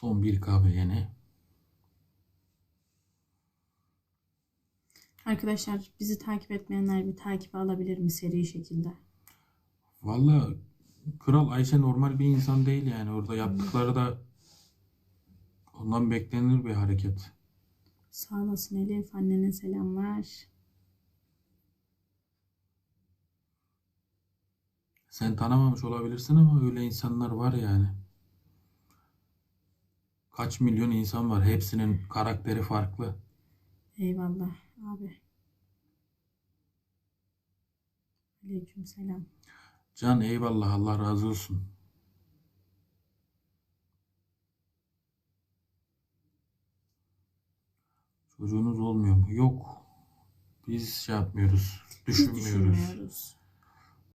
Son bir kahve yeni. Arkadaşlar bizi takip etmeyenler bir takip alabilir mi seri şekilde? Valla Kral Ayşe normal bir insan değil yani. Orada yaptıkları da ondan beklenir bir hareket. Sağ olasın Elif. Annene selamlar. Sen tanımamış olabilirsin ama öyle insanlar var yani. Kaç milyon insan var. Hepsinin karakteri farklı. Eyvallah abi. Aleyküm selam. Can eyvallah Allah razı olsun. Çocuğunuz olmuyor mu? Yok. Biz şey yapmıyoruz. Düşünmüyoruz. düşünmüyoruz.